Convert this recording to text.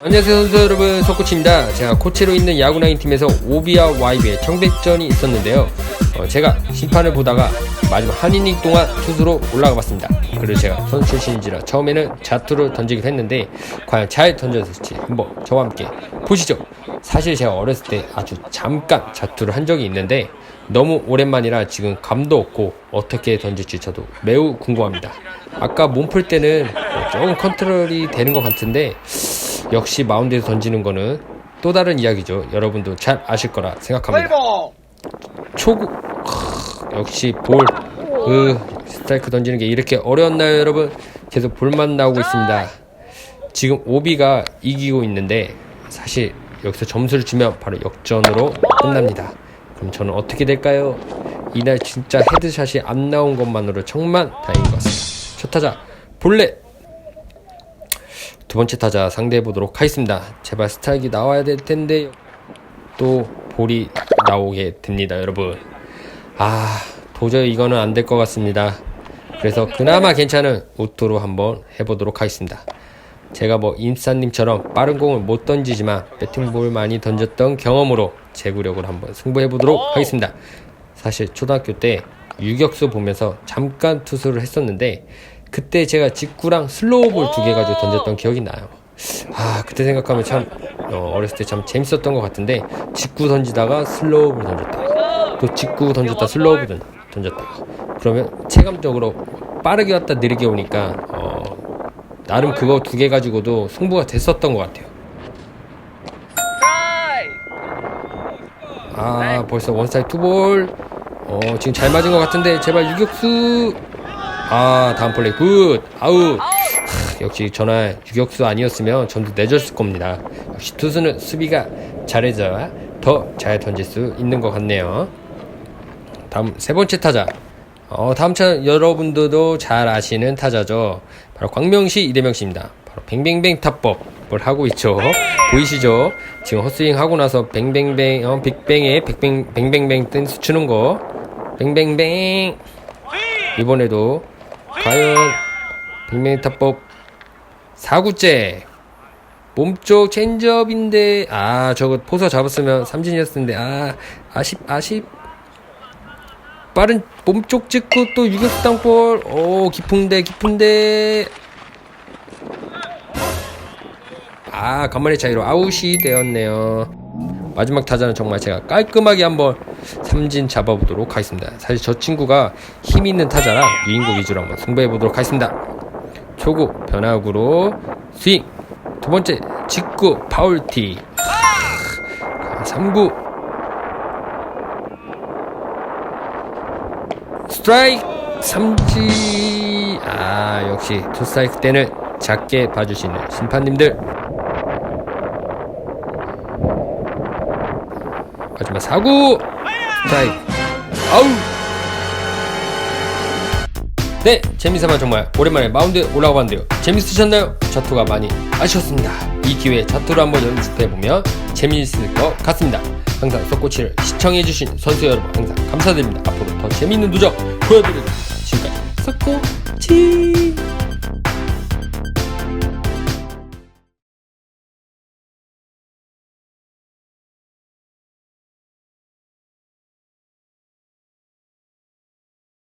안녕하세요 선수 여러분. 석코치입니다. 제가 코치로 있는 야구나인 팀에서 오비와 와이브의 청백전이 있었는데요. 어, 제가 심판을 보다가 마지막 한 이닝 동안 투수로 올라가 봤습니다. 그리고 제가 선수 출신인지라 처음에는 자투를 던지기도 했는데 과연 잘 던졌을지 한번 저와 함께 보시죠. 사실 제가 어렸을 때 아주 잠깐 자투를 한 적이 있는데 너무 오랜만이라 지금 감도 없고 어떻게 던질지 저도 매우 궁금합니다. 아까 몸풀 때는 조금 컨트롤이 되는 것 같은데 역시 마운드에서 던지는 거는 또 다른 이야기죠. 여러분도 잘 아실 거라 생각합니다. 초구 크, 역시 볼그 스트라이크 던지는 게 이렇게 어려웠나요, 여러분? 계속 볼만 나오고 있습니다. 지금 오비가 이기고 있는데 사실 여기서 점수를 주면 바로 역전으로 끝납니다. 그럼 저는 어떻게 될까요? 이날 진짜 헤드샷이 안 나온 것만으로 정말 다행인 것 같습니다. 첫 타자 볼넷 두 번째 타자 상대해 보도록 하겠습니다. 제발 스트라이크 나와야 될 텐데 또 볼이 나오게 됩니다, 여러분. 아, 도저히 이거는 안 될 것 같습니다. 그래서 그나마 괜찮은 우투로 한번 해보도록 하겠습니다. 제가 뭐 임산님처럼 빠른 공을 못 던지지만 배팅볼 많이 던졌던 경험으로 제구력을 한번 승부해 보도록 하겠습니다. 사실 초등학교 때 유격수 보면서 잠깐 투수를 했었는데 그때 제가 직구랑 슬로우볼 두 개 가지고 던졌던 기억이 나요. 아 그때 생각하면 참 어, 어렸을 때 참 재밌었던 것 같은데 직구 던지다가 슬로우볼 던졌다. 또 직구 던졌다 슬로우볼 던- 던졌다. 그러면 체감적으로 빠르게 왔다 느리게 오니까 어, 나름 그거 두 개 가지고도 승부가 됐었던 것 같아요. 아 벌써 원사이드 투볼 어 지금 잘 맞은 것 같은데 제발 유격수 아 다음 플레이. 굿. 아웃. 하, 역시 전화 유격수 아니었으면 전도 내줬을 겁니다. 역시 투수는 수비가 잘해줘야 더 잘 던질 수 있는 것 같네요. 다음 세 번째 타자. 어 다음 차 여러분들도 잘 아시는 타자죠. 바로 광명시 이대명 씨입니다. 바로 뱅뱅뱅 타법을 하고 있죠. 보이시죠? 지금 헛스윙 하고 나서 뱅뱅뱅 어 빅뱅에 뱅뱅 뱅뱅뱅 댄스 추는 거. 뱅뱅뱅. 이번에도 과연 빅맨 타법 4구째 몸쪽 체인지업인데 아 저거 포서 잡았으면 삼진이었을 텐데 아 아쉽 아쉽. 빠른 몸쪽 찍고 또 유격수 땅볼. 오 깊은데 깊은데 아 간만의 차이로 아웃이 되었네요 마지막 타자는 정말 제가 깔끔하게 한번 삼진 잡아보도록 하겠습니다. 사실 저 친구가 힘 있는 타자라 유인구 위주로 한번 승부해 보도록 하겠습니다. 초구 변화구로 스윙. 두 번째 직구 파울티. 3구. 스트라이크 삼진 아 역시 투 스트라이크 때는 작게 봐주시는 심판님들 마지막 사구. 스트라이크. 아우. 네 재미삼아 정말 오랜만에 마운드에 올라가 봤는데요. 재밌으셨나요? 자투가 많이 아쉬웠습니다. 이 기회에 자투를 한번 연습해보면 재미있을 것 같습니다. 항상 속코치를 시청해주신 선수 여러분 항상 감사드립니다. 앞으로 더 재미있는 누적 보여드리겠습니다. 지금까지 속코치